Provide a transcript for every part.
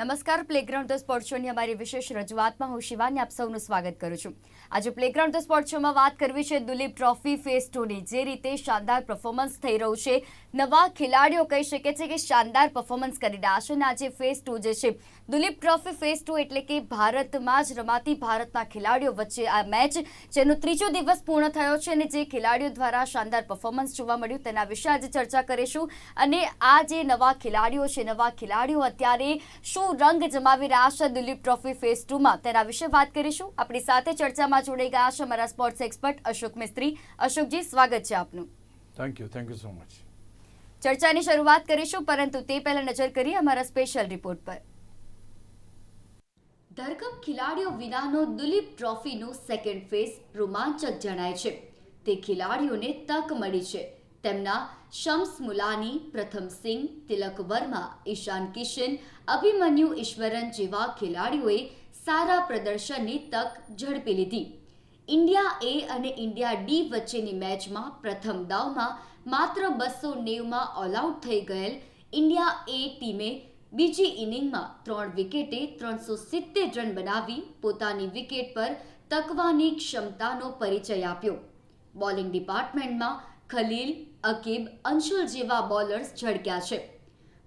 નમસ્કાર playground the sport શોની અમારી વિશેષ રજૂઆતમાં હું શિવાની આપ સૌનું સ્વાગત કરું છું. આજે પ્લેગ્રાઉન્ડ ધ સ્પોર્ટ શોમાં વાત કરવી છે દુલીપ ટ્રોફી ફેસ ટુની જે રીતે શાનદાર પરફોર્મન્સ થઈ રહ્યું છે. નવા ખેલાડીઓ કહી શકે છે કે શાનદાર પરફોર્મન્સ કરી રહ્યા છે અને આજે ફેઝ ટુ જે છે, દુલીપ ટ્રોફી ફેઝ ટુ એટલે કે ભારતમાં જ રમાતી ભારતના ખેલાડીઓ વચ્ચે આ મેચ જેનો ત્રીજો દિવસ પૂર્ણ થયો છે અને જે ખેલાડીઓ દ્વારા શાનદાર પરફોર્મન્સ જોવા મળ્યું તેના વિશે આજે ચર્ચા કરીશું. અને આ જે નવા ખેલાડીઓ છે, નવા ખેલાડીઓ અત્યારે શું રંગ જમાવી રહ્યા છે દુલીપ ટ્રોફી ફેઝ ટુમાં તેના વિશે વાત કરીશું. આપણી સાથે ચર્ચામાં જોડાઈ ગયા છે અમારા સ્પોર્ટ્સ એક્સપર્ટ અશોક મિસ્ત્રી. અશોકજી, સ્વાગત છે આપનું. Thank you thank you so much ચર્ચાની શરૂઆત કરીશું, પરંતુ તે પહેલા નજર કરીએ અમારા સ્પેશિયલ રિપોર્ટ પર. ધરકમ ખેલાડીઓ વિનાનો દુલીપ ટ્રોફીનો સેકન્ડ ફેઝ રોમાંચક જણાય છે. તે ખેલાડીઓને તક મળી છે. તેમના શમ્સ મુલાની, પ્રથમ સિંહ, તિલક વર્મા, ઈશાન કિશન, અભિમન્યુ ઈશ્વરન જેવા ખેલાડીઓએ સારા પ્રદર્શનની તક ઝડપી લીધી. ઇન્ડિયા એ અને ઇન્ડિયા ડી વચ્ચેની મેચમાં પ્રથમ દાવમાં માત્ર બસો નેવમાં ઓલઆઉટ થઈ ગયેલ ઇન્ડિયા એ ટીમે બીજી ઇનિંગમાં ત્રણ વિકેટે ત્રણસો સિત્તેર રન બનાવી પોતાની વિકેટ પર તકવાની ક્ષમતાનો પરિચય આપ્યો. બોલિંગ ડિપાર્ટમેન્ટમાં ખલીલ, અકીબ, અંશુલ જેવા બોલર્સ ઝળક્યા છે.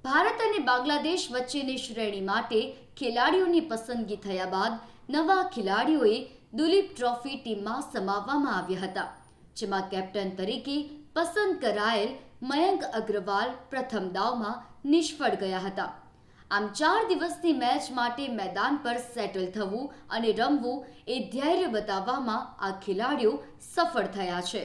ભારત અને બાંગ્લાદેશ વચ્ચેની શ્રેણી માટે ખેલાડીઓની પસંદગી થયા બાદ નવા ખેલાડીઓએ દુલીપ ટ્રોફી ટીમમાં સમાવવામાં આવ્યા હતા, જેમાં કેપ્ટન તરીકે પસંદ કરાયેલ મયંક અગ્રવાલ પ્રથમ દાવમાં નિષ્ફળ ગયા હતા. આમ ચાર દિવસની મેચ માટે મેદાન પર સેટલ થવું અને રમવું એ ધૈર્ય બતાવવામાં આ ખેલાડીઓ સફળ થયા છે.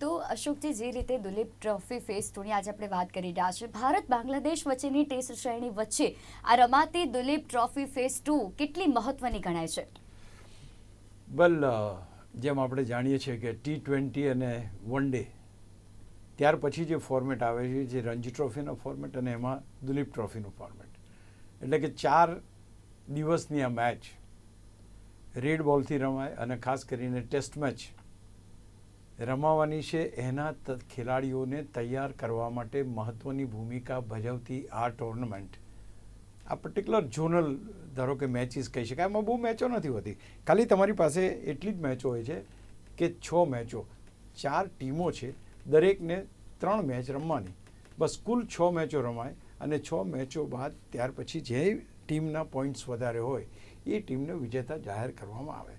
તો અશોકજી, જે રીતે દુલીપ ટ્રોફી ફેસ ટુની આજે આપણે વાત કરી રહ્યા છે ભારત બાંગ્લાદેશ વચ્ચેની ટેસ્ટ શ્રેણી વચ્ચે આ રમાતી દુલીપ ટ્રોફી ફેસ ટુ કેટલી મહત્વની ગણાય છે? વેલ જેમ આપણે જાણીએ છીએ કે ટી ટ્વેન્ટી અને વન ડે ત્યાર પછી જે ફોર્મેટ આવે છે, જે રણજી ટ્રોફીનો ફોર્મેટ અને એમાં દુલીપ ટ્રોફીનું ફોર્મેટ એટલે કે ચાર દિવસની આ મેચ રેડ બોલથી રમાય અને ખાસ કરીને ટેસ્ટ મેચ રમાવાની છે. એના ખેલાડીઓને તૈયાર કરવા માટે મહત્ત્વની ભૂમિકા ભજવતી આ ટુર્નામેન્ટ આ પર્ટિક્યુલર ઝોનલ ધારો કે મેચિસ કહી શકાય એમાં બહુ મેચો નથી હોતી. ખાલી તમારી પાસે એટલી જ મેચો હોય છે કે છ મેચો ચાર ટીમો છે, દરેકને ત્રણ મેચ રમવાની. બસ કુલ છ મેચો રમાય અને છ મેચો બાદ ત્યાર પછી જે ટીમના પોઈન્ટ્સ વધારે હોય, એ ટીમને વિજેતા જાહેર કરવામાં આવે.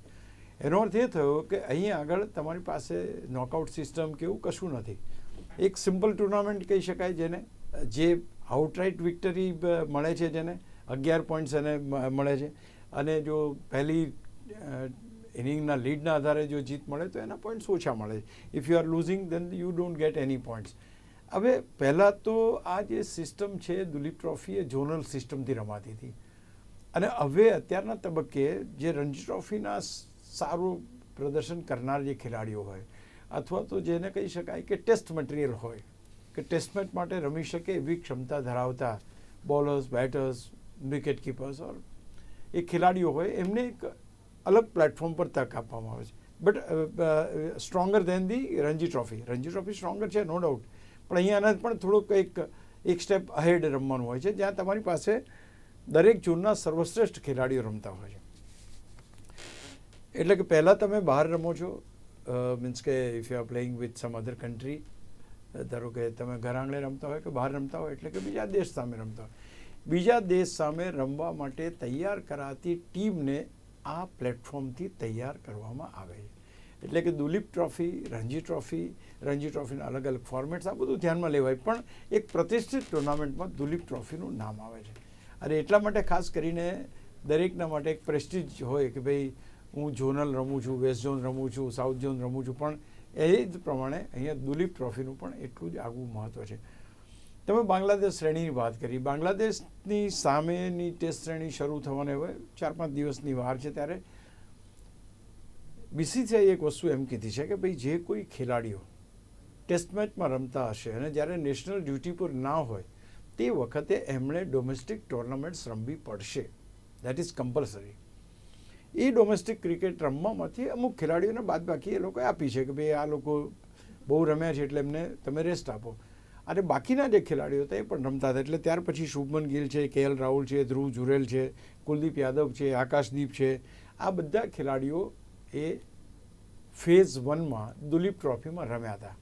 એનો અર્થ એ થયો કે અહીં આગળ તમારી પાસે નોકઆઉટ સિસ્ટમ કે એવું કશું નથી. એક સિમ્પલ ટુર્નામેન્ટ કહી શકાય જેને, જે આઉટરાઇટ વિક્ટરી મળે છે જેને, અગિયાર પોઈન્ટ્સ એને મળે છે. અને જો પહેલી ઇનિંગના લીડના આધારે જો જીત મળે, તો એના પોઈન્ટ્સ ઓછા મળે છે. If you are losing then you don't get any points હવે પહેલાં તો આ જે સિસ્ટમ છે, દુલીપ ટ્રોફી એ ઝોનલ સિસ્ટમથી રમાતી હતી. અને હવે અત્યારના તબક્કે જે રણજી ટ્રોફીના સારું પ્રદર્શન કરનાર જે ખેલાડીઓ હોય, અથવા તો જેને કહી શકાય કે ટેસ્ટ મટીરિયલ હોય કે ટેસ્ટ મેચ માટે રમી શકે એવી ક્ષમતા ધરાવતા bowlers batters wicket keepers or એ ખેલાડીઓ હોય, એમને એક અલગ પ્લેટફોર્મ પર તક આપવામાં આવે છે. But stronger than the Ranji trophy Ranji trophy stronger છે નો ડાઉટ પણ અહીંયાના પણ થોડુંક એક એક સ્ટેપ અહેડ રમવાનું હોય છે, જ્યાં તમારી પાસે દરેક ઝોનના સર્વશ્રેષ્ઠ ખેલાડીઓ રમતા હોય છે. એટલે કે પહેલાં તમે બહાર રમો છો મીન્સ કે if you are playing with some other country ધારો કે તમે ઘરઆંગણે રમતા હોય કે બહાર રમતા હોય, એટલે કે બીજા દેશ સામે રમતા હોય. બીજા દેશ સામે રમવા માટે તૈયાર કરાતી ટીમને આ પ્લેટફોર્મથી તૈયાર કરવામાં આવે છે. એટલે કે દુલીપ ટ્રોફી, રણજી ટ્રોફી, રણજી ટ્રોફીના અલગ અલગ ફોર્મેટ્સ આ બધું ધ્યાનમાં લેવાય, પણ એક પ્રતિષ્ઠિત ટુર્નામેન્ટમાં દુલીપ ટ્રોફીનું નામ આવે છે. અને એટલા માટે ખાસ કરીને દરેકના માટે એક પ્રેસ્ટીજ હોય કે ભાઈ હું ઝોનલ રમું છું, વેસ્ટ ઝોન રમું છું, સાઉથ ઝોન રમું છું, પણ એ જ પ્રમાણે અહીંયા દુલીપ ટ્રોફીનું પણ એટલું જ આગવું મહત્ત્વ છે. તમે બાંગ્લાદેશ શ્રેણીની વાત કરી. બાંગ્લાદેશની સામેની ટેસ્ટ શ્રેણી શરૂ થવાને હવે ચાર પાંચ દિવસની વાર છે ત્યારે. બીસીસીઆઈ એક વસ્તુ એમ કીધી છે કે ભાઈ જે કોઈ ખેલાડીઓ ટેસ્ટ મેચમાં રમતા હશે અને જ્યારે નેશનલ ડ્યુટી પર ના હોય, તે વખતે એમણે ડોમેસ્ટિક ટુર્નામેન્ટ્સ રમવી પડશે. દેટ ઇઝ કમ્પલસરી એ ડોમેસ્ટિક ક્રિકેટ રમવામાંથી અમુક ખેલાડીઓને બાદ બાકી એ લોકોએ આપી છે કે ભાઈ આ લોકો બહુ રમ્યા છે એટલે એમને તમે રેસ્ટ આપો. અને બાકીના જે ખેલાડીઓ હતા એ પણ રમતા હતા. એટલે ત્યાર પછી શુભમન ગિલ છે, કે એલ રાહુલ છે, ધ્રુવ જુરેલ છે, કુલદીપ યાદવ છે, આકાશદીપ છે. આ બધા ખેલાડીઓ એ ફેઝ વનમાં દુલીપ ટ્રોફીમાં રમ્યા હતા.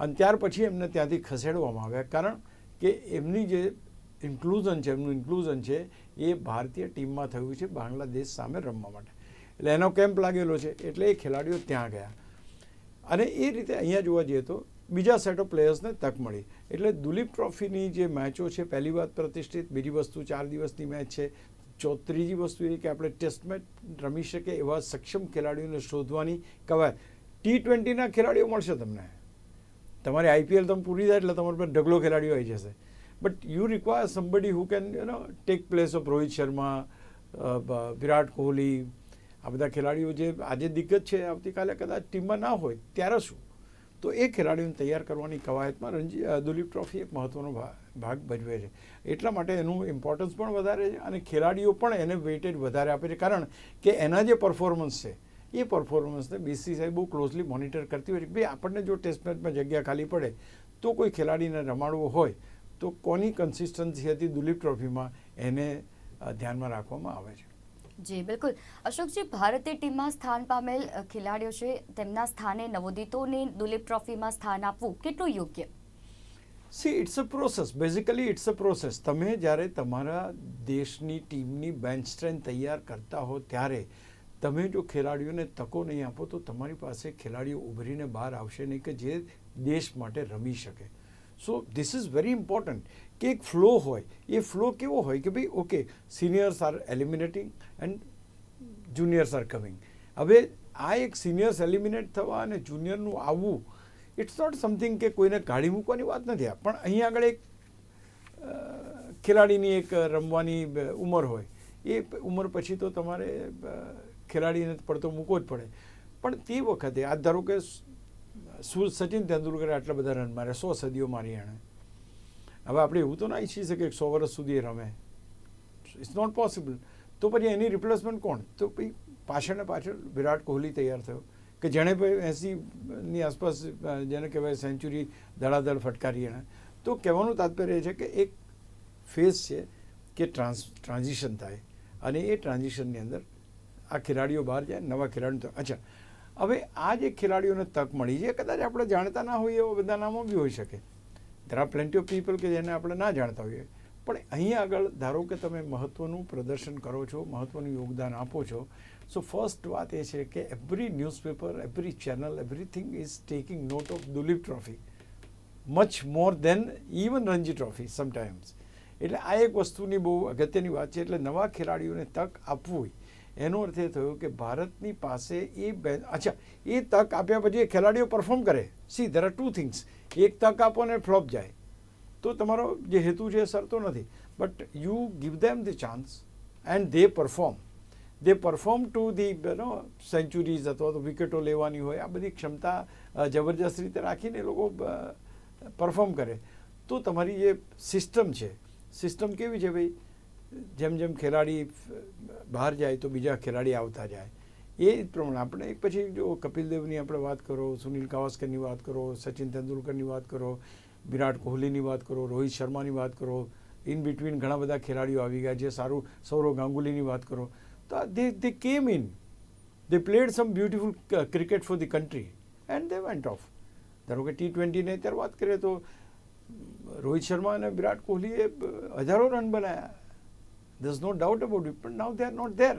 અને ત્યાર પછી એમને ત્યાંથી ખસેડવામાં આવ્યા. કારણ કે એમની જે ઇન્ક્લુઝન છે, એમનું ઇન્ક્લુઝન છે, એ ભારતીય ટીમમાં થયું છે બાંગ્લાદેશ સામે રમવા માટે. એટલે એનો કેમ્પ લાગેલો છે, એટલે એ ખેલાડીઓ ત્યાં ગયા. અને એ રીતે અહીંયા જોવા જઈએ તો બીજા સેટ ઓફ પ્લેયર્સને તક મળી. એટલે દુલીપ ટ્રોફીની જે મેચો છે, પહેલી વાત પ્રતિષ્ઠિત, બીજી વસ્તુ ચાર દિવસની મેચ છે ચો ત્રીજી વસ્તુ એ કે આપણે ટેસ્ટ મેચ રમી શકે એવા સક્ષમ ખેલાડીઓને શોધવાની કવાય ટી ટ્વેન્ટીના ખેલાડીઓ મળશે તમને. તમારી આઈપીએલ તમે પૂરી થાય એટલે તમારી પર ઢગલો ખેલાડીઓ આવી જશે. But you require somebody who can take place of Rohit Sharma uh, બ- વિરાટ કોહલી આ બધા ખેલાડીઓ જે આજે દિગ્ગજ છે આવતીકાલે કદાચ ટીમમાં ના હોય ત્યારે શું? તો એ ખેલાડીઓને તૈયાર કરવાની કવાયતમાં રણજી દુલીપ ટ્રોફી એક મહત્ત્વનો ભા- ભાગ ભજવે છે. એટલા માટે એનું ઇમ્પોર્ટન્સ પણ વધારે છે અને ખેલાડીઓ પણ એને વેઇટેજ વધારે આપે છે. કારણ કે એના જે પરફોર્મન્સ છે એ પરફોર્મન્સને બીસીસીઆઈ બહુ ક્લોઝલી મોનિટર કરતી હોય છે ભાઈ આપણને જો ટેસ્ટ મેચમાં જગ્યા ખાલી પડે તો કોઈ ખેલાડીને રમાડવો હોય તો કોની કન્સિસ્ટન્સી હતી દુલીપ ટ્રોફીમાં? એને ધ્યાનમાં રાખવામાં આવે છે. જી બિલકુલ. અશોકજી ભારતીય ટીમમાં સ્થાન પામેલ ખેલાડીઓ છે. તેમના સ્થાને નવોદિતોને દુલીપ ટ્રોફીમાં સ્થાન આપવું કેટલું યોગ્ય? See it's a process basically it's a process તમે જ્યારે તમારા દેશની ટીમની બેન્ચ સ્ટ્રેન્થ તૈયાર કરતા હો ત્યારે તમે જો ખેલાડીઓને તકો નહીં આપો તો તમારી પાસે ખેલાડીઓ ઉભરીને બહાર આવશે નહીં કે જે દેશ માટે રમી શકે. So this is very important કે એક ફ્લો હોય એ ફ્લો કેવો હોય કે ભાઈ okay seniors are eliminating and juniors are coming હવે આ એક સિનિયર્સ એલિમિનેટ થવા અને જુનિયરનું આવવું ઇટ્સ નોટ સમથિંગ કે કોઈને કાઢી મૂકવાની વાત નથી. પણ અહીં આગળ એક ખેલાડીની એક રમવાની ઉંમર હોય. એ ઉંમર પછી તો તમારે ખેલાડીને પડતો મૂકવો જ પડે. પણ તે વખતે, આ ધારો કે સ- સચિન તેંડુલકરે આટલા બધા રન માર્યા, સો સદીઓ મારી એણે. હવે આપણે એવું તો ના ઈચ્છી શકીએ સો વર્ષ સુધી રમે. ઇટ્સ નોટ પોસિબલ તો પછી એની રિપ્લેસમેન્ટ કોણ? તો પછી પાછળ પાછળ વિરાટ કોહલી તૈયાર થયો. કે જેણે એંસીની આસપાસ જેને કહેવાય સેન્ચુરી ધડાધડ ફટકારી એણે. તો કહેવાનું તાત્પર્ય છે કે એક ફેઝ છે કે ટ્રાન્સ ટ્રાન્ઝિશન થાય. અને એ ટ્રાન્ઝિશનની અંદર આ ખેલાડીઓ બહાર જાય, નવા ખેલાડીઓ અચ્છા હવે આ જે ખેલાડીઓને તક મળી છે કદાચ આપણે જાણતા ના હોઈએ એવા બધા નામો બી હોઈ શકે. આર પ્લેન્ટી ઓફ પીપલ કે જેને આપણે ના જાણતા હોઈએ. પણ અહીં આગળ ધારો કે તમે મહત્ત્વનું પ્રદર્શન કરો છો મહત્ત્વનું યોગદાન આપો છો સો ફર્સ્ટ વાત એ છે કે every newspaper every channel everything is taking note of Duleep trophy much more than even Ranji trophy sometimes એટલે આ એક વસ્તુની બહુ અગત્યની વાત છે, એટલે નવા ખેલાડીઓને તક આપવું એનો અર્થ એ થયો કે ભારતની પાસે એ બે અચ્છા, એ તક આપ્યા પછી એ ખેલાડીઓ પરફોર્મ કરે. See there are two things એક તક આપો ને ફ્લોપ જાય. તો તમારો જે હેતુ છે એ સરતો નથી. But you give them the chance and they perform they perform to the no centuries અથવા તો વિકેટો લેવાની હોય. આ બધી ક્ષમતા જબરજસ્ત રીતે રાખીને એ લોકો પરફોર્મ કરે. તો તમારી જે સિસ્ટમ છે સિસ્ટમ કેવી છે ભાઈ? જેમ જેમ ખેલાડી બહાર જાય તો બીજા ખેલાડી આવતા જાય. એ જ પ્રમાણે આપણે પછી જો કપિલ દેવની આપણે વાત કરો, સુનિલ ગાવસ્કરની વાત કરો, સચિન તેંડુલકરની વાત કરો, વિરાટ કોહલીની વાત કરો, રોહિત શર્માની વાત કરો ઇન બિટવીન ઘણા બધા ખેલાડીઓ આવી ગયા જે સારું, સૌરવ ગાંગુલીની વાત કરો. તો they they came in they played some beautiful cricket for the country and they went off ધારો કે ટી ટ્વેન્ટીની અત્યારે વાત કરીએ તો રોહિત શર્મા અને વિરાટ કોહલીએ હજારો રન બનાવ્યા દસ નો ડાઉટ અબાઉટ ઇટ પણ now they are not there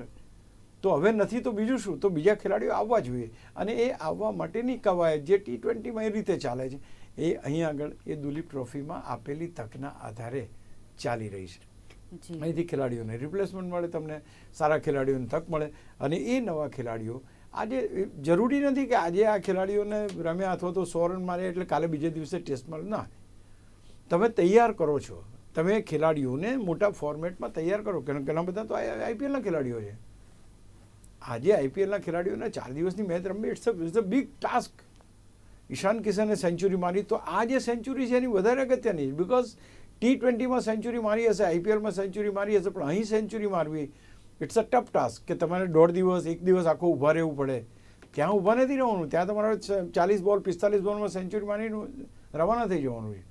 તો હવે નથી તો બીજું શું? તો બીજા ખેલાડીઓ આવવા જોઈએ. અને એ આવવા માટેની કવાયત જે ટી ટ્વેન્ટીમાં એ રીતે ચાલે છે એ અહીં આગળ એ દુલીપ ટ્રોફીમાં આપેલી તકના આધારે ચાલી રહી છે. અહીંથી ખેલાડીઓને રિપ્લેસમેન્ટ મળે તમને સારા ખેલાડીઓને તક મળે. અને એ નવા ખેલાડીઓ આજે જરૂરી નથી કે આજે આ ખેલાડીઓને રમ્યા અથવા તો સો રન માર્યા એટલે કાલે બીજે દિવસે ટેસ્ટ મળે. ના. તમે તૈયાર કરો છો. તમે ખેલાડીઓને મોટા ફોર્મેટમાં તૈયાર કરો. ઘણા ઘણા બધા તો આઈપીએલના ખેલાડીઓ છે. આજે આઈપીએલના ખેલાડીઓને ચાર દિવસની મેચ રમવી it's it's a big task Ishan કિશને century મારી. તો આ જે સેન્ચુરી છે એની વધારે અગત્યની છે. બિકોઝ ટી ટ્વેન્ટીમાં સેન્ચુરી મારી હશે આઈપીએલમાં સેન્ચુરી મારી હશે, પણ અહીં સેન્ચુરી મારવી ઇટ્સ અ ટફ ટાસ્ક કે તમારે દોઢ દિવસ, એક દિવસ આખો ઊભા રહેવું પડે. ત્યાં ઊભા નથી રહેવાનું. ત્યાં તમારે ચાલીસ બોલ પિસ્તાલીસ બોલમાં સેન્ચુરી મારીને રવાના થઈ જવાનું છે.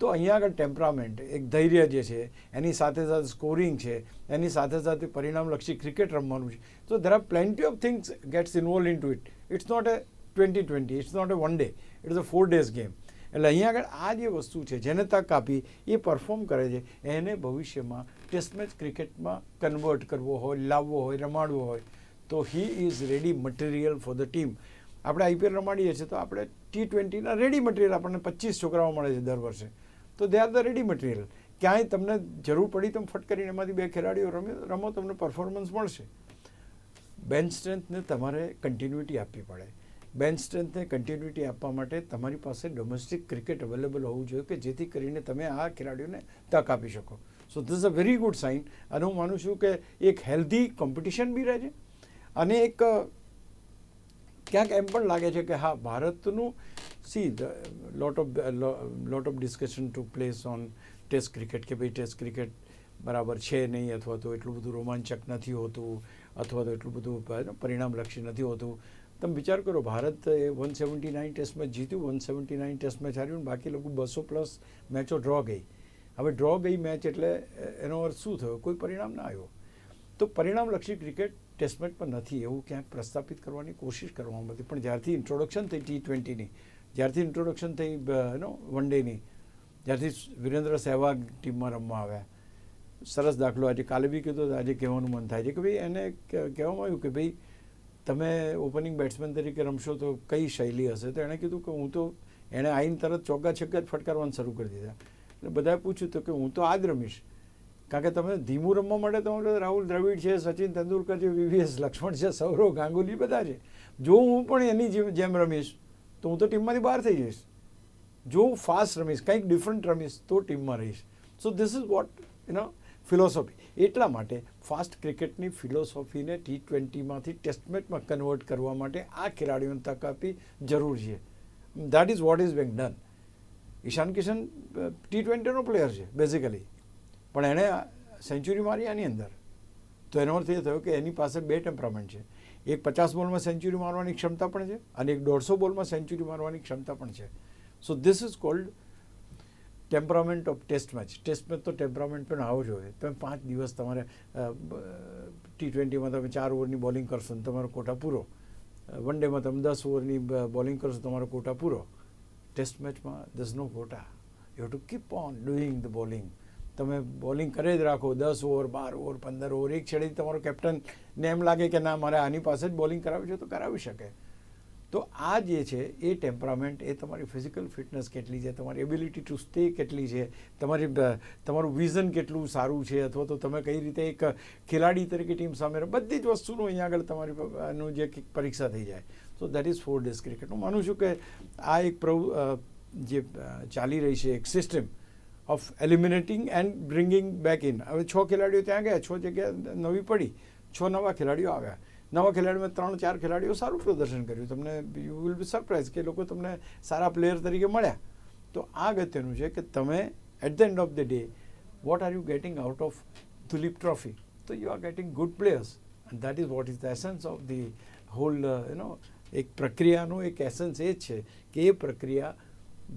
તો અહીંયા આગળ ટેમ્પરામેન્ટ એક ધૈર્ય જે છે, એની સાથે સાથે સ્કોરિંગ છે, એની સાથે સાથે પરિણામલક્ષી ક્રિકેટ રમવાનું છે. તો there are plenty of things gets involve in to it it's not a twenty twenty it's not a one day it's a four days game એટલે અહીંયા આગળ આ જે વસ્તુ છે, જેને તક આપી, એ પરફોર્મ કરે છે, એને ભવિષ્યમાં ટેસ્ટ મેચ ક્રિકેટમાં કન્વર્ટ કરવો હોય, લાવવો હોય, રમાડવો હોય, તો he is ready material for the team આપણે આઈપીએલ રમાડીએ છીએ તો આપણે ટી ટ્વેન્ટીના રેડી મટીરિયલ આપણને પચીસ છોકરાઓ મળે છે દર વર્ષે. તો they are the ready material ક્યાંય તમને જરૂર પડી તમે ફટ કરીને એમાંથી બે ખેલાડીઓ રમ્યો રમો, તમને પરફોર્મન્સ મળશે. બેન્ચ સ્ટ્રેન્થને તમારે કન્ટિન્યુટી આપવી પડે. બેન્ચ સ્ટ્રેન્થને કન્ટિન્યુટી આપવા માટે તમારી પાસે ડોમેસ્ટિક ક્રિકેટ અવેલેબલ હોવું જોઈએ કે જેથી કરીને તમે આ ખેલાડીઓને તક આપી શકો. So this a very good sign અને હું માનું છું કે એક હેલ્ધી કોમ્પિટિશન બી રહે છે. અને એક ક્યાંક એમ પણ લાગે છે કે હા, ભારતનું see lot of lot of discussion to place on test cricket કે ભાઈ ટેસ્ટ ક્રિકેટ બરાબર છે નહીં અથવા તો એટલું બધું રોમાંચક નથી હોતું અથવા તો એટલું બધું પરિણામલક્ષી નથી હોતું. તમે વિચાર કરો, ભારત એ one seventy nine test match જીત્યું one seventy nine test match હાર્યું બાકી લોકો બસો પ્લસ મેચો ડ્રો ગઈ. હવે ડ્રો ગઈ મેચ એટલે, એનો અર્થ શું થયો? કોઈ પરિણામ ના આવ્યો. તો પરિણામલક્ષી ક્રિકેટ ટેસ્ટ પણ નથી, એવું ક્યાંક પ્રસ્થાપિત કરવાની કોશિશ કરવામાં હતી પણ જ્યારથી ઇન્ટ્રોડક્શન થઈ ટી ટ્વેન્ટીની જ્યારથી ઇન્ટ્રોડક્શન થઈ એનો વન ડેની જ્યારથી વિરેન્દ્ર સહેવાગ ટીમમાં રમવા આવ્યા. સરસ દાખલો આજે કાલે બી કીધું, આજે કહેવાનું મન થાય છે કે ભાઈ એને કહેવામાં આવ્યું કે ભાઈ તમે ઓપનિંગ બેટ્સમેન તરીકે રમશો તો કઈ શૈલી હશે? તો એણે કીધું કે હું તો, એણે આવીને તરત ચોગ્ગા છગ્ગા જ ફટકારવાનું શરૂ કરી દીધા. એટલે બધાએ પૂછ્યું તો કે હું તો આ જ રમીશ. કારણ કે તમે ધીમું રમવા માટે તમારે રાહુલ દ્રવિડ છે, સચિન તેંડુલકર છે, વીવીએસ લક્ષ્મણ છે, સૌરવ ગાંગુલી બધા છે. જો હું પણ એની જેમ- રમીશ, તો હું તો ટીમમાંથી બહાર થઈ જઈશ. જો હું ફાસ્ટ રમીશ, કંઈક ડિફરન્ટ રમીશ, તો ટીમમાં રહીશ. So this is what you know philosophy એટલા માટે ફાસ્ટ ક્રિકેટની ફિલોસોફીને ટી ટ્વેન્ટીમાંથી ટેસ્ટ મેચમાં કન્વર્ટ કરવા માટે આ ખેલાડીઓને તક આપી જરૂર છે. That is what is being done Ishan Kishan T ટ્વેન્ટીનો player છે બેઝિકલી પણ એણે સેન્ચુરી મારી આની અંદર. તો એનો અર્થ એ થયો કે એની પાસે બે ટેમ્પરામેન્ટ છે. એક પચાસ બોલમાં સેન્ચુરી મારવાની ક્ષમતા પણ છે અને એક દોઢસો બોલમાં સેન્ચુરી મારવાની ક્ષમતા પણ છે. So this is called temperament of test match test match તો ટેમ્પરામેન્ટ પણ આવો જોઈએ તમે પાંચ દિવસ તમારે ટી ટ્વેન્ટીમાં તમે ચાર ઓવરની બોલિંગ કરશો ને તમારો કોટા પૂરો. વન ડેમાં તમે દસ ઓવરની બોલિંગ કરશો તમારો કોટા પૂરો. ટેસ્ટ મેચમાં દસ નો quota you to keep on doing the bowling તમે બોલિંગ કરે જ રાખો, દસ ઓવર, બાર ઓવર, પંદર ઓવર, એક છેડે તમારો કેપ્ટનને એમ લાગે કે ના, મારે આની પાસે જ બોલિંગ કરાવી છે તો કરાવી શકે. તો આ જે છે, એ ટેમ્પરામેન્ટ, એ તમારી ફિઝિકલ ફિટનેસ કેટલી છે, તમારી એબિલિટી ટુ સ્ટે કેટલી છે, તમારી તમારું વિઝન કેટલું સારું છે, અથવા તો તમે કઈ રીતે એક ખેલાડી તરીકે ટીમ સામે બધી જ વસ્તુનું અહીંયા આગળ તમારી નું જે પરીક્ષા થઈ જાય. So that is four days cricket હું માનું છું કે આ એક પ્રવ જે ચાલી રહી છે, એક system of eliminating and bringing back in હવે છ ખેલાડીઓ ત્યાં ગયા, છ જગ્યા નવી પડી, છ નવા ખેલાડીઓ આવ્યા. નવા ખેલાડીમાં ત્રણ, ચાર ખેલાડીઓ સારું પ્રદર્શન કર્યું. તમને યુ વિલ બી સરપ્રાઇઝ કે લોકો તમને સારા પ્લેયર તરીકે મળ્યા. તો આ અગત્યનું છે કે તમે at the end of the day what are you getting out of Duleep trophy તો you are getting good players and that is what is the essence of the whole you એક પ્રક્રિયાનું એક એસન્સ એ જ છે કે એ પ્રક્રિયા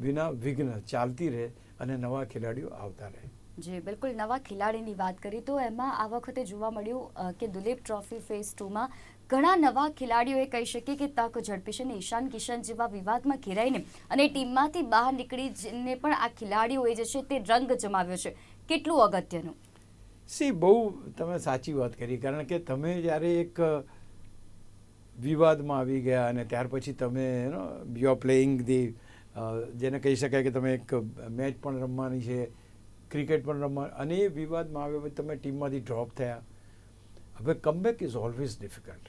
વિના વિઘ્ન ચાલતી રહે. અને નવા ખેલાડીઓ આવતા રહે. જે બિલકુલ. નવા ખેલાડીની વાત કરી તો એમાં આ વખતે જોવા મળ્યું કે દુલીપ ટ્રોફી ફેઝ ટુમાં ઘણા નવા ખેલાડીઓએ કહી શકીએ કે તક ઝડપી છે અને ઈશાન કિશન જેવા વિવાદમાં ઘેરાઈને અને ટીમમાંથી બહાર નીકળી જઈને પણ આ ખેલાડીઓએ જે છે તે રંગ જમાવ્યો છે. કેટલું અગત્યનું? સી બહુ તમે સાચી વાત કરી. કારણ કે તમે જ્યારે એક વિવાદમાં આવી ગયા અને ત્યાર પછી તમે યુ આર પ્લેઇંગ ધી જેને કહી શકાય કે તમે એક મેચ પણ રમવાની છે, ક્રિકેટ પણ રમવા અને એ વિવાદમાં આવ્યા પછી તમે ટીમમાંથી ડ્રોપ થયા. હવે કમબેક ઇઝ ઓલવેઝ ડિફિકલ્ટ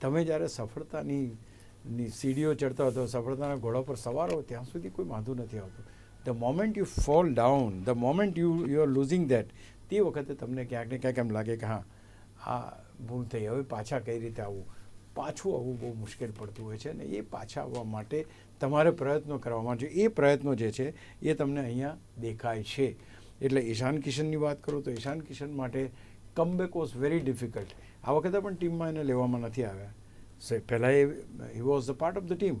તમે જ્યારે સફળતાની, ની સીડીઓ ચડતા હતો સફળતાના ઘોડા પર સવાર હો, ત્યાં સુધી કોઈ વાંધો નથી આવતું. The moment you fall down the moment you you are losing that તે વખતે તમને ક્યાંક ને ક્યાંક એમ લાગે કે હા, આ ભૂલ થઈ, હવે પાછા કઈ રીતે આવવું પાછું આવવું બહુ મુશ્કેલ પડતું હોય છે અને એ પાછા આવવા માટે તમારે પ્રયત્નો કરવામાં જોઈએ એ પ્રયત્નો જે છે એ તમને અહીંયા દેખાય છે. એટલે ઈશાન કિશનની વાત કરું તો ઈશાન કિશન માટે કમબેક વોઝ વેરી ડિફિકલ્ટ આ વખતે પણ ટીમમાં એને લેવામાં નથી આવ્યા. પહેલાં એ he was the part of the team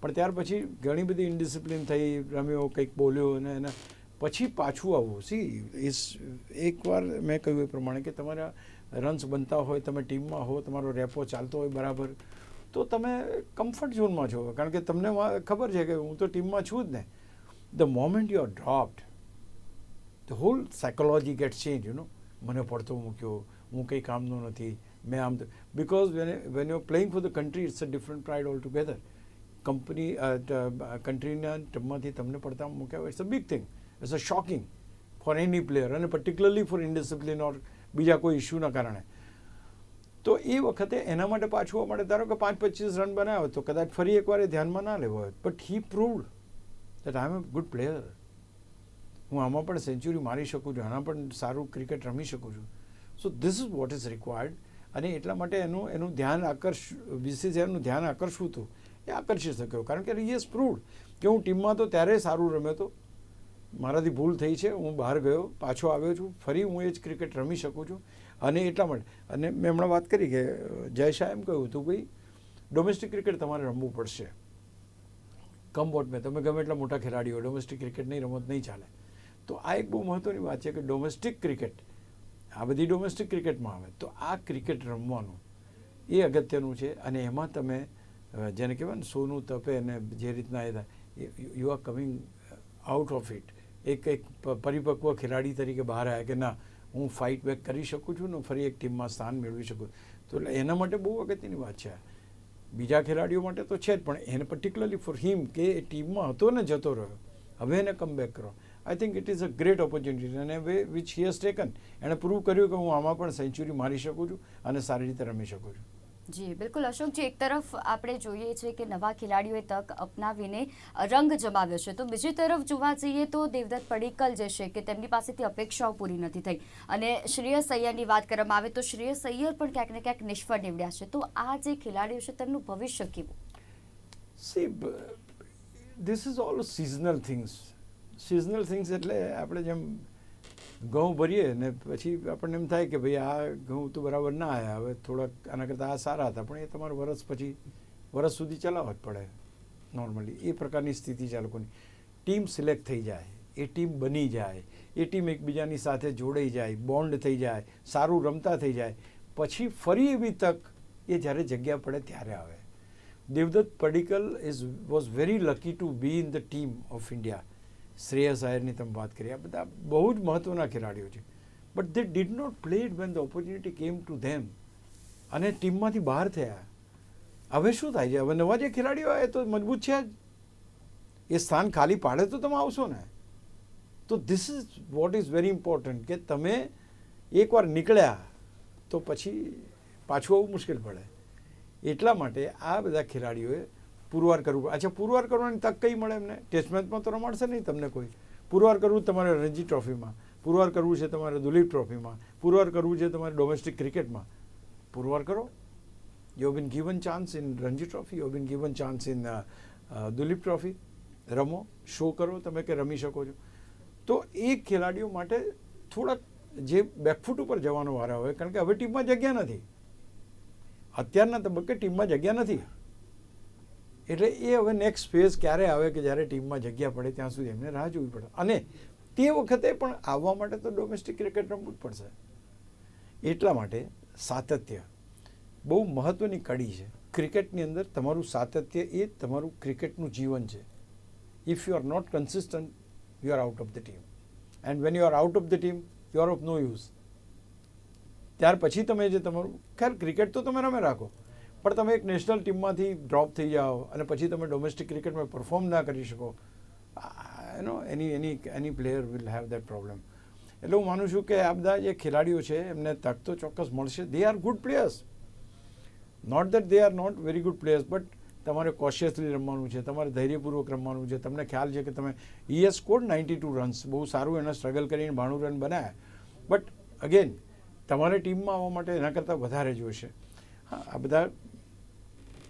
પણ ત્યાર પછી ઘણી બધી ઇન્ડિસિપ્લિન થઈ, રમ્યો, કંઈક બોલ્યો અને એના પછી પાછું આવવું. સી ઇસ એકવાર મેં કહ્યું એ પ્રમાણે કે તમારા રન્સ બનતા હોય, તમે ટીમમાં હો, તમારો રેપો ચાલતો હોય બરાબર, તો તમે કમ્ફર્ટ ઝોનમાં છો. કારણ કે તમને ખબર છે કે હું તો ટીમમાં છું જ ને. The moment you are dropped the whole psychology get change you know મને પડતો મૂક્યો, હું કંઈ કામનો નથી. મેં આમ because when when you playing for the country it's a different pride all together company કન્ટ્રીના ટીમમાંથી તમને પડતા મૂક્યા હોય it's a big thing it's a shocking for any player અને પર્ટિક્યુલરલી ફોર ઇન્ડિસિપ્લિન ઓર બીજા કોઈ ઇસ્યુના કારણે. તો એ વખતે એના માટે પાછું માટે ધારો કે પાંચ પચીસ રન બનાવ્યો તો કદાચ ફરી એકવાર એ ધ્યાનમાં ના લેવો હોય. But he proved that I am a good player હું આમાં પણ સેન્ચુરી મારી શકું છું, આના પણ સારું ક્રિકેટ રમી શકું છું. So this is what is required અને એટલા માટે એનું એનું ધ્યાન આકર્ષ બીસીસીઆઈનું ધ્યાન આકર્ષવું હતું. એ આકર્ષી શક્યો. કારણ કે રિયસ પ્રૂવડ કે હું ટીમમાં તો ત્યારે સારું રમ્યો હતો મારાથી ભૂલ થઈ છે, હું બહાર ગયો, પાછો આવ્યો છું, ફરી હું એ જ ક્રિકેટ રમી શકું છું. અને એટલા માટે. અને મેં હમણાં વાત કરી કે, જય શાહ એમ કહ્યું હતું, ભાઈ ડોમેસ્ટિક ક્રિકેટ તમારે રમવું પડશે. કમ વોટ મેં, તમે ગમે એટલા મોટા ખેલાડીઓ ડોમેસ્ટિક ક્રિકેટ નહીં રમત, નહીં ચાલે. તો આ એક બહુ મહત્ત્વની વાત છે કે ડોમેસ્ટિક ક્રિકેટ આ બધી ડોમેસ્ટિક ક્રિકેટમાં આવે. તો આ ક્રિકેટ રમવાનું એ અગત્યનું છે. અને એમાં તમે જેને કહેવાય ને સોનું તપે અને જે રીતના એ થાય you are coming out of it એક એક પરિપક્વ ખેલાડી તરીકે બહાર આવ્યા કે ના, હું ફાઇટ બેક કરી શકું છું ને ફરી એક ટીમમાં સ્થાન મેળવી શકું તો એટલે એના માટે બહુ અગત્યની વાત છે. બીજા ખેલાડીઓ માટે તો છે જ, પણ એને પર્ટિક્યુલરલી ફોર હિમ કે એ ટીમમાં હતો ને જતો રહ્યો, હવે એને કમ બેક કરો. I think it is a great opportunity અને way which he has taken એણે પ્રૂવ કર્યું કે હું આમાં પણ સેન્ચુરી મારી શકું છું અને સારી રીતે રમી શકું છું. જી, બિલકુલ અશોકજી એક તરફ આપણે જોઈએ છે કે નવા ખેલાડીઓએ તક અપનાવીને રંગ જમાવ્યો છે. તો બીજી તરફ જોવા જઈએ તો દેવદત્ત પડીકલ જે છે કે તેમની પાસેથી અપેક્ષાઓ પૂરી નથી થઈ. અને શ્રેયસ અય્યરની વાત કરવામાં આવે તો શ્રેયસ અય્યર પણ ક્યાંક ને ક્યાંક નિષ્ફળ નીવડ્યા છે. તો આ જે ખેલાડીઓ છે, તેમનું ભવિષ્ય કેવું? See this is all seasonal things seasonal things એટલે આપણે જેમ ઘઉં ભરીએ ને પછી આપણને એમ થાય કે ભાઈ આ ઘઉં તો બરાબર ના આવ્યા હવે થોડાક આના કરતાં આ સારા હતા, પણ એ તમારે વરસ પછી, વરસ સુધી ચલાવવા જ પડે નોર્મલી એ પ્રકારની સ્થિતિ છે આ લોકોની. ટીમ સિલેક્ટ થઈ જાય, એ ટીમ બની જાય, એ ટીમ એકબીજાની સાથે જોડાઈ જાય બોન્ડ થઈ જાય, સારું રમતા થઈ જાય. પછી ફરી એવી તક એ જ્યારે જગ્યા પડે ત્યારે આવે. Devdutt Padikkal is was very lucky to be in the team of India Shreyas irony તમે વાત કરી, આ બધા બહુ જ મહત્ત્વના ખેલાડીઓ છે. But they did not played when the opportunity came to them અને ટીમમાંથી બહાર થયા. હવે શું થાય છે? હવે નવા જે ખેલાડીઓ આવે તો મજબૂત છે જ. એ સ્થાન ખાલી પાડે તો તમે આવશો ને. તો this is what is very important કે તમે એકવાર નીકળ્યા તો પછી પાછું આવવું મુશ્કેલ પડે. એટલા માટે આ બધા ખેલાડીઓએ પુરવાર કરવું. અચ્છા, પુરવાર કરવાની તક કઈ મળે એમને? ટેસ્ટ મેચમાં તો રમાડશે નહીં તમને કોઈ. પુરવાર કરવું તમારે રણજી ટ્રોફીમાં. પુરવાર કરવું છે તમારે દુલીપ ટ્રોફીમાં. પુરવાર કરવું છે તમારે ડોમેસ્ટિક ક્રિકેટમાં પુરવાર કરો. You been given chance in Ranji trophy you been given chance in Duleep trophy. રમો શો કરો તમે કે રમી શકો છો. તો એ ખેલાડીઓ માટે થોડાક જે બેકફૂટ ઉપર જવાનો વારો હોય કારણ કે હવે ટીમમાં જગ્યા નથી. અત્યારના તબક્કે ટીમમાં જગ્યા નથી. એટલે એ હવે નેક્સ્ટ ફેઝ ક્યારે આવે કે જ્યારે ટીમમાં જગ્યા પડે ત્યાં સુધી એમને રાહ જોવી પડે. અને તે વખતે પણ આવવા માટે તો ડોમેસ્ટિક ક્રિકેટ રમવું જ પડશે. એટલા માટે સાતત્ય બહુ મહત્ત્વની કડી છે. ક્રિકેટની અંદર તમારું સાતત્ય એ તમારું ક્રિકેટનું જીવન છે. If you are not consistent you are out of the team and when you are out of the team you are of no use ત્યાર પછી તમે જે તમારું, ખેર ક્રિકેટ તો તમે રમે રાખો. પણ તમે એક નેશનલ ટીમમાંથી ડ્રોપ થઈ જાઓ અને પછી તમે ડોમેસ્ટિક ક્રિકેટમાં પરફોર્મ ના કરી શકો એનો any any any player will have that problem એટલે હું માનું છું કે આ બધા જે ખેલાડીઓ છે, એમને તક તો ચોક્કસ મળશે. They are good players not that they are not very good players but તમારે કોશિયસલી રમવાનું છે, તમારે ધૈર્યપૂર્વક રમવાનું છે. તમને ખ્યાલ છે કે તમે ઈ એસ સ્કોર નાઇન્ટી ટુ રન્સ બહુ સારું એને સ્ટ્રગલ કરીને બાણું રન બનાવ્યા બટ અગેન તમારે ટીમમાં આવવા માટે એના કરતાં વધારે જોઈશે હા, આ બધા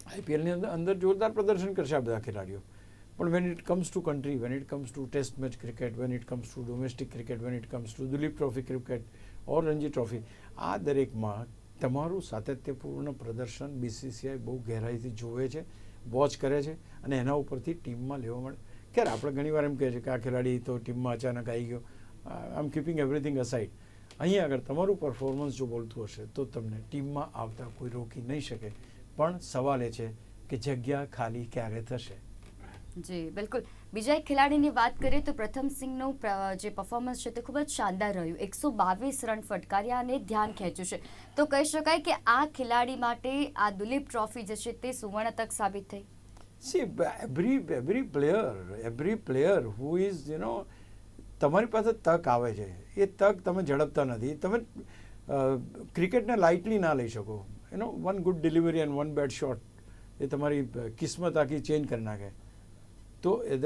આઈપીએલની અંદર અંદર જોરદાર પ્રદર્શન કરશે આ બધા ખેલાડીઓ. પણ when it comes to country when it comes to test match cricket when it comes to domestic cricket when it comes to Duleep trophy cricket or Ranji trophy આ દરેકમાં તમારું સાતત્યપૂર્ણ પ્રદર્શન બીસીસીઆઈ બહુ ગહેરાઈથી જોવે છે વોચ કરે છે અને એના ઉપરથી ટીમમાં લેવા મળે. ક્યારે આપણે ઘણીવાર એમ કહે છે કે આ ખેલાડી તો ટીમમાં અચાનક આવી ગયો. I am keeping everything aside અહીંયા આગળ તમારું પરફોર્મન્સ જો બોલતું હશે તો તમને ટીમમાં આવતા કોઈ રોકી નહીં શકે. પણ સવાલ એ છે કે જગ્યા ખાલી ક્યારે થશે? જી બિલકુલ. બીજા એક ખેલાડીની વાત કરીએ તો પ્રથમ સિંહનું જે પરફોર્મન્સ છે તે ખૂબ જ શાનદાર રહ્યું. એકસો બાવીસ રન ફટકાર્યા અને ધ્યાન ખેંચ્યું છે. તો કહી શકાય કે આ ખેલાડી માટે આ દુલીપ ટ્રોફી જે છે તે સુવર્ણ તક સાબિત થઈ? See every every player every player who is you know તમારી પાસે તક આવે છે. એ તક તમે ઝડપતા નથી. તમે ક્રિકેટને લાઇટલી ના લઈ શકો. You know one good delivery and one bad shot એ તમારી કિસ્મત આખી ચેન્જ કરી નાખે. તો એ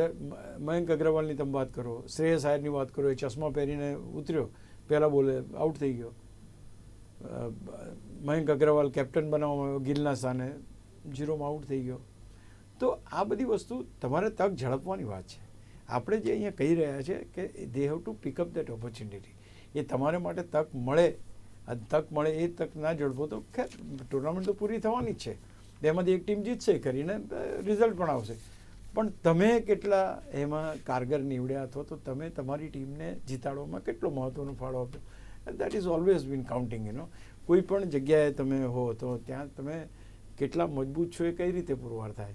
મયંક અગ્રવાલની તમે વાત કરો, શ્રેયસ આયરની વાત કરો, એ ચશ્મા પહેરીને ઉતર્યો, પહેલાં બોલે આઉટ થઈ ગયો. મયંક અગ્રવાલ કેપ્ટન બનાવવામાં આવ્યો ગિલના સ્થાને ઝીરોમાં આઉટ થઈ ગયો. તો આ બધી વસ્તુ તમારે તક ઝડપવાની વાત છે. આપણે જે અહીંયા કહી રહ્યા છે કે they have to pick up that opportunity એ તમારે માટે તક મળે. તક મળે એ તક ના ઝડપો તો ખેર ટુર્નામેન્ટ તો પૂરી થવાની જ છે. તેમાંથી એક ટીમ જીતશે કરીને રિઝલ્ટ પણ આવશે. પણ તમે કેટલા એમાં કારગર નીવડ્યા અથવા તો તમે તમારી ટીમને જીતાડવામાં કેટલો મહત્ત્વનો ફાળો આપ્યો? That is always been counting એનો કોઈ પણ જગ્યાએ તમે હો તો ત્યાં તમે કેટલા મજબૂત છો એ કઈ રીતે પુરવાર થાય?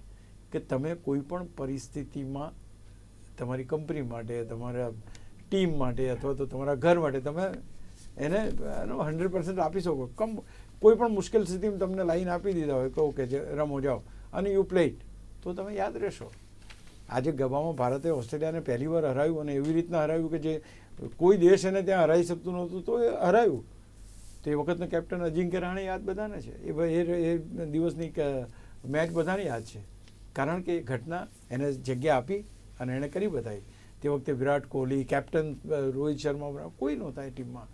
કે તમે કોઈ પણ પરિસ્થિતિમાં તમારી કંપની માટે, તમારા ટીમ માટે અથવા તો તમારા ઘર માટે તમે એને, એનો હંડ્રેડ પર્સન્ટ આપી શકો. કમ, કોઈ પણ મુશ્કેલ સ્થિતિમાં તમને લાઈન આપી દીધા હોય, કહો કે રમો જાઓ, અને યુ પ્લેટ તો તમે યાદ રહેશો. આજે ગવામાં ભારતે ઓસ્ટ્રેલિયાને પહેલી વાર હરાવ્યું અને એવી રીતના હરાવ્યું કે જે કોઈ દેશ એને ત્યાં હરાવી શકતું નહોતું, તો એ હરાવ્યું તો એ વખતનો કેપ્ટન અજિંક્ય રાણે યાદ બધાને છે. એ એ દિવસની મેચ બધાને યાદ છે. કારણ કે ઘટના એને જગ્યા આપી અને એણે કરી બતાવી. તે વખતે વિરાટ કોહલી કેપ્ટન રોહિત શર્મા કોઈ નહોતા એ ટીમમાં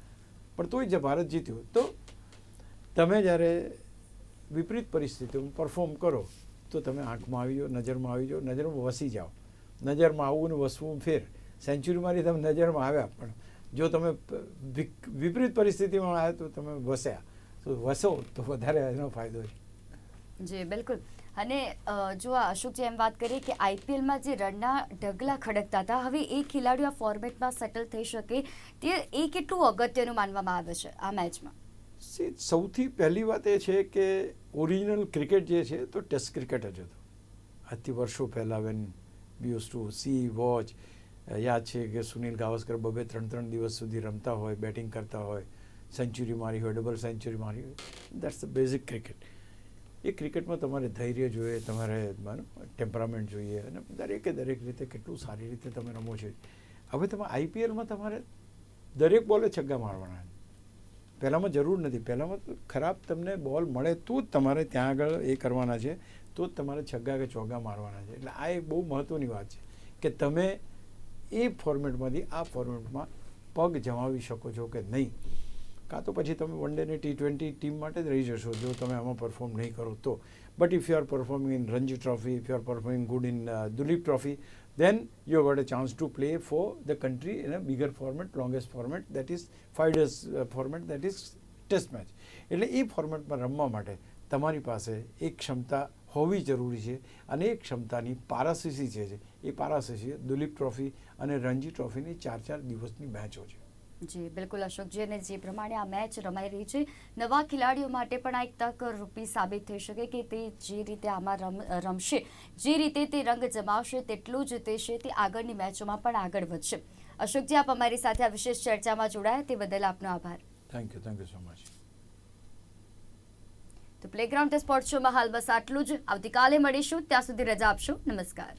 પણ તોય જે ભારત જીત્યું તો તમે જ્યારે વિપરીત પરિસ્થિતિમાં પરફોર્મ કરો, તો તમે આંખમાં આવી જાઓ, નજરમાં આવી જાઓ, નજરમાં વસી જાઓ. નજરમાં આવવું ને વસવું ફેર. સેન્ચુરી તમે નજરમાં આવ્યા, પણ જો તમે વિપરીત પરિસ્થિતિમાં આવ્યા તો તમે વસ્યા. તો વસો તો વધારે એનો ફાયદો છે. જી, બિલકુલ. અને જો અશોકજી એમ વાત કરીએ કે આઈપીએલમાં જે રનના ઢગલા ખડકતા હતા, હવે એ ખેલાડીઓ આ ફોર્મેટમાં સેટલ થઈ શકે તે એ કેટલું અગત્યનું માનવામાં આવે છે આ મેચમાં? સૌથી પહેલી વાત એ છે કે ઓરિજિનલ ક્રિકેટ જે છે તો ટેસ્ટ ક્રિકેટ જ હતો. આજથી વર્ષો પહેલાં વેન બીઓસ ટુ સી વોચ યાદ છે કે સુનિલ ગાવસ્કર બબે ત્રણ ત્રણ દિવસ સુધી રમતા હોય બેટિંગ કરતા હોય સેન્ચુરી મારી હોય ડબલ સેન્ચુરી મારી હોય. દેટ્સ ધ બેઝિક ક્રિકેટ એ ક્રિકેટમાં તમારે ધૈર્ય જોઈએ, તમારે ટેમ્પરામેન્ટ જોઈએ અને દરેકે દરેક રીતે કેટલું સારી રીતે તમે રમો છો. હવે તમે આઈપીએલમાં તમારે દરેક બોલે છગ્ગા મારવાના પહેલાંમાં જરૂર નથી. પહેલાંમાં તો ખરાબ તમને બોલ મળે તો જ તમારે ત્યાં આગળ એ કરવાના છે, તો જ તમારે છગ્ગા કે ચોગ્ગા મારવાના છે. એટલે આ એક બહુ મહત્ત્વની વાત છે કે તમે એ ફોર્મેટમાંથી, આ ફોર્મેટમાં પગ જમાવી શકો છો કે નહીં. કાં તો પછી તમે વન ડે ને ટી ટ્વેન્ટી ટીમ માટે જ રહી જશો જો તમે આમાં પરફોર્મ નહીં કરો તો but if you are performing in Ranji trophy if you are performing good in Duleep trophy then you got a chance to play for the country in a bigger format, longest format, that is five days uh, format, that test match. એટલે એ ફોર્મેટમાં રમવા માટે તમારી પાસે એક ક્ષમતા હોવી જરૂરી છે અને એ ક્ષમતાની પારાસીસી છે એ પારાસીસી દુલીપ ટ્રોફી અને રણજી ટ્રોફીની ચાર ચાર દિવસની મેચો છે જી બિલકુલ અશોકજી અને જે પ્રમાણે આ મેચ રમાઈ રહી છે. નવા ખેલાડીઓ માટે પણ આ એક તક રૂપી સાબિત થઈ શકે કે તે જે રીતે આમાં રમ રમશે જે રીતે તે રંગ જમાવશે તેટલું જ તે છે તે આગળની મેચોમાં પણ આગળ વધશે. અશોકજી આપ અમારી સાથે આ વિશેષ ચર્ચામાં જોડાયા તે બદલ આપનો આભાર. Thank you thank you so much તો પ્લેગ્રાઉન્ડ સ્પોર્ટ શોમાં હાલ બસ આટલું જ. આવતીકાલે મળીશું. ત્યાં સુધી રજા આપશો. નમસ્કાર.